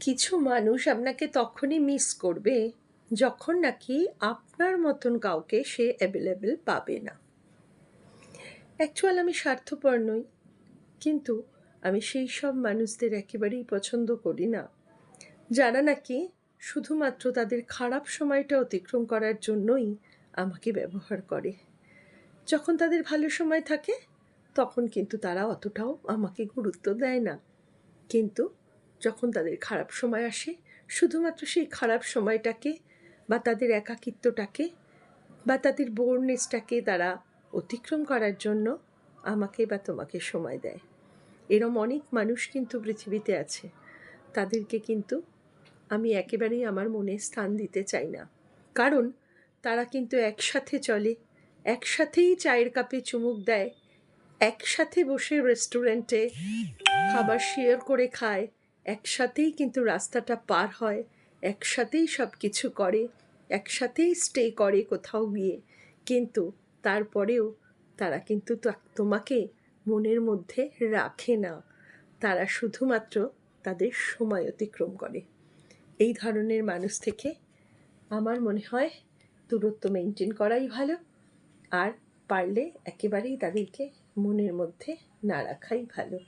কিছু মানুষ আপনাকে তখনই মিস করবে যখন নাকি আপনার মতন কাউকে সে অ্যাভেলেবেল পাবে না। অ্যাকচুয়াল আমি স্বার্থপর নই, কিন্তু আমি সেই সব মানুষদের একেবারেই পছন্দ করি না। যারা নাকি শুধুমাত্র তাদের খারাপ সময়টা অতিক্রম করার জন্যই আমাকে ব্যবহার করে। যখন তাদের ভালো সময় থাকে, তখন কিন্তু তারা অতটাও আমাকে গুরুত্ব দেয় না। কিন্তু যখন তাদের খারাপ সময় আসে, শুধুমাত্র সেই খারাপ সময়টাকে বা তাদের একাকিত্বটাকে বা তাদের বোরনেসটাকে তারা অতিক্রম করার জন্য আমাকে বা তোমাকে সময় দেয়। এরম অনেক মানুষ কিন্তু পৃথিবীতে আছে। তাদেরকে কিন্তু আমি একেবারেই আমার মনে স্থান দিতে চাই না। কারণ তারা কিন্তু একসাথে চলে, একসাথেই চায়ের কাপে চুমুক দেয়, একসাথে বসে রেস্টুরেন্টে খাবার শেয়ার করে খায় একসাথেই কিন্তু রাস্তাটা পার হয়, একসাথেই সব কিছু করে, একসাথেই স্টে করে কোথাও গিয়ে। কিন্তু তারপরেও তারা কিন্তু তোমাকে মনের মধ্যে রাখে না। তারা শুধুমাত্র তাদের সময় অতিক্রম করে। এই ধরনের মানুষ থেকে আমার মনে হয় দূরত্ব মেনটেন করাই ভালো, আর পারলে একেবারেই তাদেরকে মনের মধ্যে না রাখাই ভালো।